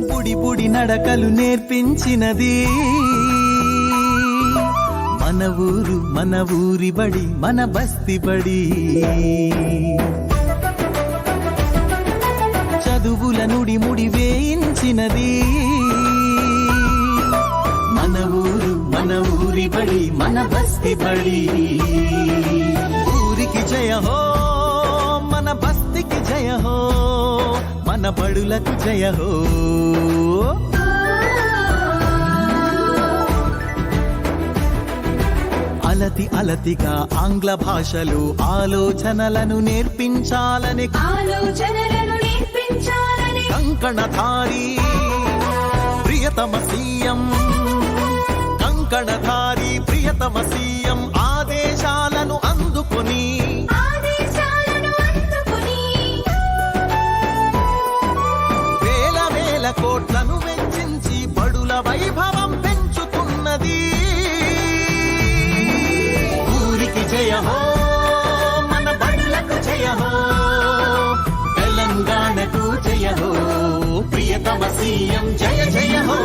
బుడి బుడి నడకలు నేర్పించినది. మన ఊరు మన ఊరి బడి మన బస్తి బడి. చదువుల నుడి ముడి వేయించినది. మన ఊరు మన ఊరి బడి మన బస్తి బడి. ఊరికి జయ హో మన బస్తికి జయ హో మన బడులకు జయ హో. అలతి అలతిగా ఆంగ్ల భాషలో ఆలోచనలను నేర్పించాలని. ఆలోచనలను నేర్పించాలని. కంకణధారి ప్రియతమ సీఎం. కంకణధారి ప్రియతమ సీఎం ఆదేశాలను అందుకొని. వేల వేల కోట్లను తమ సీఎం జయ జయ హో.